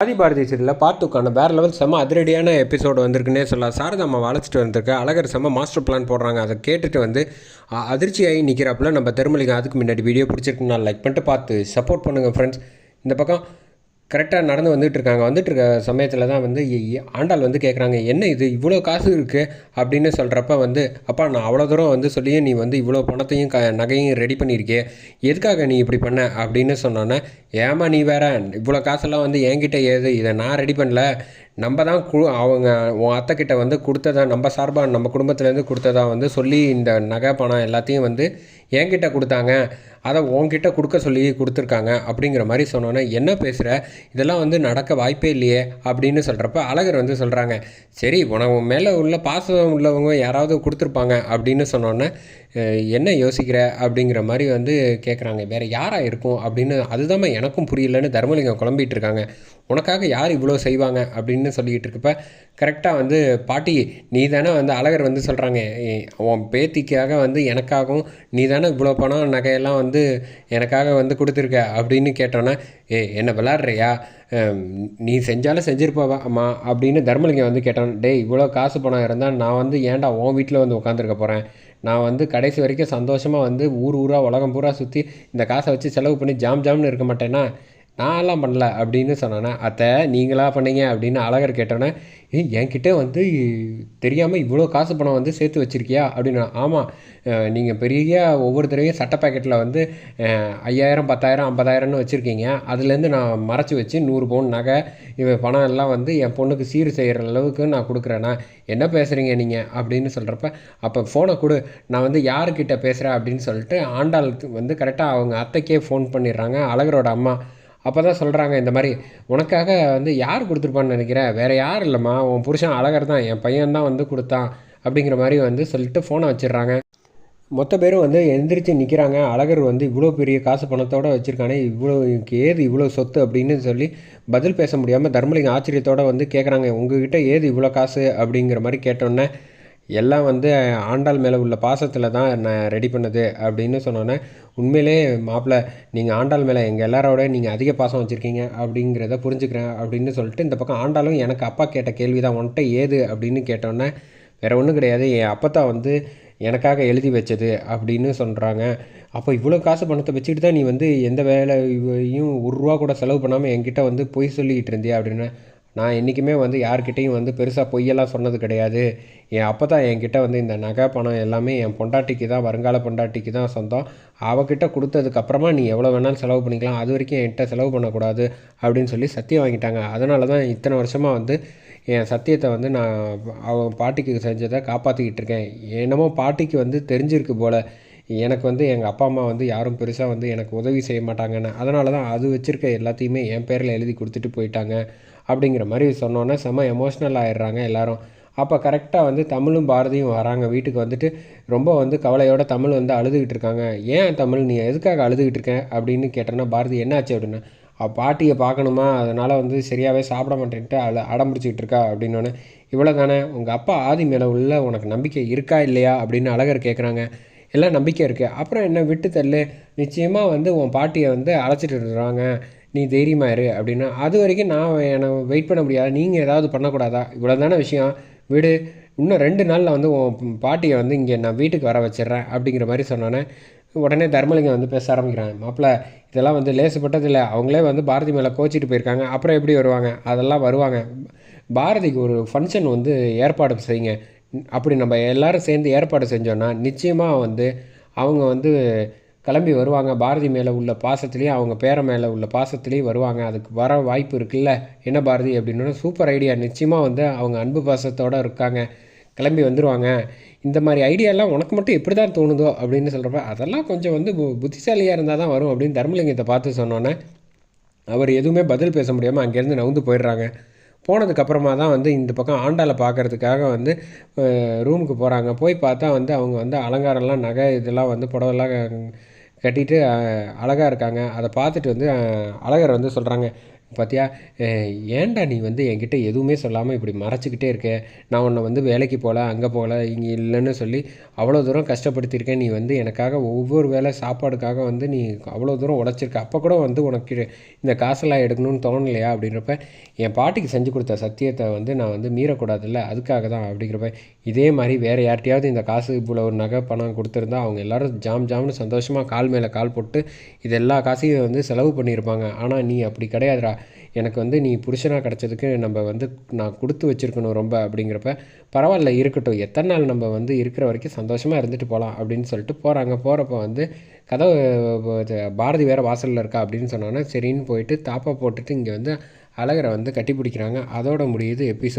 ஆதி பாரதி சீரியலில் பார்த்துக்கான வேறு லெவல் செம்ம அதிரடியான எபிசோடு வந்திருக்குன்னே சொல்லலாம். சாரதா அம்மா வளச்சிட்டு வந்திருக்கு. அழகர் செம்ம மாஸ்டர் பிளான் போடுறாங்க. அதை கேட்டுட்டு வந்து அதிர்ச்சியாகி நிற்கிறாப்புல நம்ம திருமலிங்க அதுக்கு முன்னாடி வீடியோ பிடிச்சிருக்குன்னா லைக் பண்ணிட்டு பார்த்து சப்போர்ட் பண்ணுங்கள் ஃப்ரெண்ட்ஸ் இந்த பக்கம் கரெக்டாக நடந்து வந்துட்டு இருக்காங்க வந்துட்டு இருக்க சமயத்தில் தான் வந்து ஆண்டாள் வந்து கேட்குறாங்க என்ன இது? இவ்வளோ காசு இருக்குது அப்படின்னு சொல்கிறப்ப வந்து அப்பா நான் அவ்வளோ தூரம் வந்து சொல்லியும் நீ வந்து இவ்வளோ பணத்தையும் க நகையும் ரெடி பண்ணியிருக்கே எதுக்காக நீ இப்படி பண்ண? அப்படின்னு சொன்னோன்னே ஏமா நீ வேற இவ்வளோ காசெல்லாம் வந்து என்கிட்ட ஏது? இதை நான் ரெடி பண்ணல. நம்ம தான் கு அவங்க உன் அத்தைக்கிட்ட வந்து கொடுத்ததா நம்ம சார்பாக நம்ம குடும்பத்துலேருந்து கொடுத்ததா வந்து சொல்லி இந்த நகை பணம் எல்லாத்தையும் வந்து என்கிட்ட கொடுத்தாங்க. அதை உன்கிட்ட கொடுக்க சொல்லி கொடுத்துருக்காங்க அப்படிங்கிற மாதிரி சொன்னோன்னே என்ன பேசுகிற இதெல்லாம் வந்து நடக்க வாய்ப்பே இல்லையே அப்படின்னு சொல்கிறப்ப அழகர் வந்து சொல்கிறாங்க சரி உனக்கு மேலே உள்ள பாசம் உள்ளவங்க யாராவது கொடுத்துருப்பாங்க அப்படின்னு சொன்னோன்னே என்ன யோசிக்கிற? அப்படிங்கிற மாதிரி வந்து கேட்குறாங்க வேறு யாராக இருக்கும்? அப்படின்னு அதுதான் எனக்கும் புரியலன்னு தர்மலிங்கம் குழம்பிட்டு இருக்காங்க. உனக்காக யார் இவ்வளோ செய்வாங்க? அப்படின்னு சொல்லிக்கிட்டு இருக்கப்ப கரெக்டாக வந்து பாட்டி நீ தானே வந்து அழகர் வந்து சொல்கிறாங்க உன் பேத்திக்காக வந்து எனக்காகவும் நீ தானே இவ்வளோ பணம் நகையெல்லாம் வந்து எனக்காக வந்து கொடுத்துருக்க அப்படின்னு கேட்டோன்னே ஏ என்ன விளாட்றியா நீ செஞ்சாலும் செஞ்சிருப்பவா அம்மா அப்படின்னு தர்மலிங்கம் வந்து கேட்டான் டேய் இவ்வளோ காசு பணம் இருந்தால் நான் வந்து ஏன்டா உன் வீட்டில் வந்து உட்காந்துருக்க போகிறேன் நான் வந்து கடைசி வரைக்கும் சந்தோஷமாக வந்து ஊர் ஊராக உலகம் பூரா சுற்றி இந்த காசை வச்சு செலவு பண்ணி ஜாம் ஜாம்னு இருக்க மாட்டேன்னா நான்லாம் பண்ணல அப்படின்னு சொன்னேனே அத்தை நீங்களா பண்ணீங்க? அப்படின்னு அழகர் கேட்டோன்னே ஏ என்கிட்ட வந்து தெரியாமல் இவ்வளோ காசு பணம் வந்து சேர்த்து வச்சிருக்கியா? அப்படின்னு ஆமாம் நீங்கள் பெரிய ஒவ்வொரு தடவையும் சட்ட பாக்கெட்டில் வந்து ஐயாயிரம் பத்தாயிரம் ஐம்பதாயிரம்னு வச்சுருக்கீங்க. அதுலேருந்து நான் மறைச்சி வச்சு நூறு பவுன் நகை இவ பணம் எல்லாம் வந்து என் பொண்ணுக்கு சீர் செய்கிற அளவுக்கு நான் கொடுக்குறேண்ணா என்ன பேசுகிறீங்க நீங்கள் அப்படின்னு சொல்கிறப்ப அப்போ ஃபோனை கொடு. நான் வந்து யாருக்கிட்ட பேசுகிறேன் அப்படின்னு சொல்லிட்டு ஆண்டாளுக்கு வந்து கரெக்டாக அவங்க அத்தைக்கே ஃபோன் பண்ணிடுறாங்க அழகரோட அம்மா. அப்போ தான் சொல்கிறாங்க இந்த மாதிரி உனக்காக வந்து யார் கொடுத்துருப்பான்னு நினைக்கிறேன் வேறு யார் இல்லைம்மா உன் புருஷன் அழகர் தான் என் பையன் தான் வந்து கொடுத்தான் அப்படிங்கிற மாதிரி வந்து சொல்லிட்டு ஃபோனை வச்சிடுறாங்க. மொத்த பேரும் வந்து எந்திரிச்சு நிற்கிறாங்க அழகர் வந்து இவ்வளோ பெரிய காசு பணத்தோடு வச்சுருக்கானே இவ்வளோ ஏது இவ்வளோ சொத்து? அப்படின்னு சொல்லி பதில் பேச முடியாமல் தர்மலிங்க ஆச்சரியத்தோடு வந்து கேட்குறாங்க உங்ககிட்ட ஏது இவ்வளோ காசு? அப்படிங்கிற மாதிரி கேட்டோன்னே எல்லாம் வந்து ஆண்டாள் மேலே உள்ள பாசத்தில் தான் நான் ரெடி பண்ணது அப்படின்னு சொன்னோன்னே உண்மையிலே மாப்பிள்ளை நீங்கள் ஆண்டாள் மேலே எங்கள் எல்லாரோட நீங்கள் அதிக பாசம் வச்சுருக்கீங்க அப்படிங்கிறத புரிஞ்சுக்கிறேன் அப்படின்னு சொல்லிட்டு இந்த பக்கம் ஆண்டாளும் எனக்கு அப்பா கேட்ட கேள்வி தான் உன்கிட்ட ஏது அப்படின்னு கேட்டோன்னே வேறு ஒன்றும் கிடையாது என் அப்பத்தா வந்து எனக்காக எழுதி வச்சது அப்படின்னு சொல்கிறாங்க அப்போ இவ்வளோ காசு பணத்தை வச்சுக்கிட்டு தான் நீ வந்து எந்த வேலையும் ஒரு ரூபா கூட செலவு பண்ணாமல் என்கிட்ட வந்து பொய் சொல்லிக்கிட்டு இருந்தியா அப்படின்னு நான் என்றைக்குமே வந்து யார்கிட்டேயும் வந்து பெருசாக பொய்யெல்லாம் சொன்னது கிடையாது. என் அப்போ தான் என்கிட்ட வந்து இந்த நகை பணம் எல்லாமே என் பொண்டாட்டிக்கு தான் வருங்கால பொண்டாட்டிக்கு தான் சொந்தம். அவகிட்ட கொடுத்ததுக்கப்புறமா நீ எவ்வளோ வேணாலும் செலவு பண்ணிக்கலாம். அது வரைக்கும் என்கிட்ட செலவு பண்ணக்கூடாது அப்படின்னு சொல்லி சத்தியம் வாங்கிட்டாங்க. அதனால தான் இத்தனை வருஷமாக வந்து என் சத்தியத்தை வந்து நான் அவன் பாட்டிக்கு செஞ்சதை காப்பாற்றிக்கிட்டு இருக்கேன். என்னமோ பாட்டிக்கு வந்து தெரிஞ்சிருக்கு போல். எனக்கு வந்து எங்கள் அப்பா அம்மா வந்து யாரும் பெருசாக வந்து எனக்கு உதவி செய்ய மாட்டாங்கன்னு. அதனால தான் அது வச்சுருக்க எல்லாத்தையுமே என் பேரில் எழுதி கொடுத்துட்டு போயிட்டாங்க. அப்படிங்கிற மாதிரி சொன்னோன்னே செம்ம எமோஷ்னல் ஆயிடுறாங்க எல்லோரும். அப்போ கரெக்டாக வந்து தமிழும் பாரதியும் வராங்க. வீட்டுக்கு வந்துட்டு ரொம்ப வந்து கவலையோட தமிழ் வந்து அழுதுகிட்டு இருக்காங்க. ஏன் தமிழ்? நீ எதுக்காக அழுதுகிட்டு இருக்கேன் அப்படின்னு கேட்டோன்னா பாரதி என்னாச்சு அப்படின்னா பாட்டியை பார்க்கணுமா? அதனால் வந்து சரியாகவே சாப்பிட மாட்டேன்ட்டு அழ அடம்பிடிச்சிக்கிட்டு இருக்கா? அப்படின்னோடனே இவ்வளோ தானே உங்கள் அப்பா ஆதி மேலே உள்ள உனக்கு நம்பிக்கை இருக்கா இல்லையா? அப்படின்னு அழகர் கேட்குறாங்க எல்லாம் நம்பிக்கை இருக்குது அப்புறம் என்ன? விட்டு தள்ளு. நிச்சயமாக வந்து உன் பாட்டியை வந்து அழைச்சிட்டு இருக்கிறாங்க நீ தைரியமாக இரு அப்படின்னா அது வரைக்கும் நான் என்னை வெயிட் பண்ண முடியாது. நீங்கள் ஏதாவது பண்ணக்கூடாதா? இவ்வளோ தானே விஷயம். வீடு. இன்னும் ரெண்டு நாளில் வந்து உன் பாட்டியை வந்து இங்கே நான் வீட்டுக்கு வர வச்சிடுறேன் அப்படிங்கிற மாதிரி சொன்னோன்னே உடனே தர்மலிங்கம் வந்து பேச ஆரம்பிக்கிறாங்க. மாப்பிள்ள இதெல்லாம் வந்து லேசுப்பட்டதில்லை அவங்களே வந்து பாரதி மேலே கோச்சிட்டு போயிருக்காங்க. அப்புறம் எப்படி வருவாங்க? அதெல்லாம் வருவாங்க. பாரதிக்கு ஒரு ஃபங்க்ஷன் வந்து ஏற்பாடு செய்யுங்க. அப்படி நம்ம எல்லாரும் சேர்ந்து ஏற்பாடு செஞ்சோன்னா நிச்சயமாக வந்து அவங்க வந்து கிளம்பி வருவாங்க. பாரதி மேலே உள்ள பாசத்துலேயும் அவங்க பேர மேலே உள்ள பாசத்துலேயும் வருவாங்க. அதுக்கு வர வாய்ப்பு இருக்குல்ல? என்ன பாரதி அப்படின்னா சூப்பர் ஐடியா. நிச்சயமாக வந்து அவங்க அன்பு பாசத்தோடு இருக்காங்க. கிளம்பி வந்துடுவாங்க இந்த மாதிரி ஐடியாலாம் உனக்கு மட்டும் எப்படி தான் தோணுதோ? அப்படின்னு சொல்கிறப்ப அதெல்லாம் கொஞ்சம் வந்து பு- புத்திசாலியாக இருந்தால் தான் வரும் அப்படின்னு தர்மலிங்கத்தை பார்த்து சொன்னோன்னே அவர் எதுவுமே பதில் பேச முடியாமல் அங்கேருந்து நவுந்து போயிடுறாங்க. போனதுக்கப்புறமா தான் வந்து இந்த பக்கம் ஆண்டாளை பார்க்கறதுக்காக வந்து ரூமுக்கு போகிறாங்க போய் பார்த்தா வந்து அவங்க வந்து அலங்காரம்லாம் நகை இதெல்லாம் வந்து புடவெல்லாம் கட்டிட்டு அழகாக இருக்காங்க. அதை பார்த்துட்டு வந்து அழகர் வந்து சொல்கிறாங்க பார்த்தியா ஏன்டா நீ வந்து என்கிட்ட எதுவுமே சொல்லாமல் இப்படி மறைச்சிக்கிட்டே இருக்க? நான் உன்னை வந்து வேலைக்கு போகல அங்கே போகல இங்கே இல்லைன்னு சொல்லி அவ்வளோ தூரம் கஷ்டப்படுத்தியிருக்கேன் நீ வந்து எனக்காக ஒவ்வொரு வேளை சாப்பாடுக்காக வந்து நீ அவ்வளோ தூரம் உழைச்சிருக்க. அப்போ கூட வந்து உனக்கு இந்த காசெல்லாம் எடுக்கணும்னு தோணலையா அப்படின்றப்ப என் பாட்டிக்கு செஞ்சு கொடுத்த சத்தியத்தை வந்து நான் வந்து மீறக்கூடாதுல்ல? அதுக்காக தான் அப்படிங்கிறப்ப இதே மாதிரி வேறு யார்ட்டையாவது இந்த காசு இவ்வளோ ஒரு நகை பணம் கொடுத்துருந்தா அவங்க எல்லாரும் ஜாம் ஜாம்னு சந்தோஷமாக கால் மேலே கால் போட்டு இது எல்லா காசையும் வந்து செலவு பண்ணியிருப்பாங்க. ஆனால் நீ அப்படி கிடையாதுடா. எனக்கு வந்து நீ புருஷனாக கிடச்சதுக்கு நம்ம வந்து நான் கொடுத்து வச்சுருக்கணும் ரொம்ப அப்படிங்கிறப்ப பரவாயில்ல இருக்கட்டும். எத்தனை நாள் நம்ம வந்து இருக்கிற வரைக்கும் சந்தோஷமாக இருந்துட்டு போகலாம் அப்படின்னு சொல்லிட்டு போகிறாங்க போகிறப்ப வந்து கதவு இது, பாரதி வேறு வாசலில் இருக்கா அப்படின்னு சொன்னோன்னா சரின்னு போயிட்டு தாப்பா போட்டுட்டு இங்கே வந்து அழகரை வந்து கட்டி பிடிக்கிறாங்க. அதோட முடியுது எபிசோட்.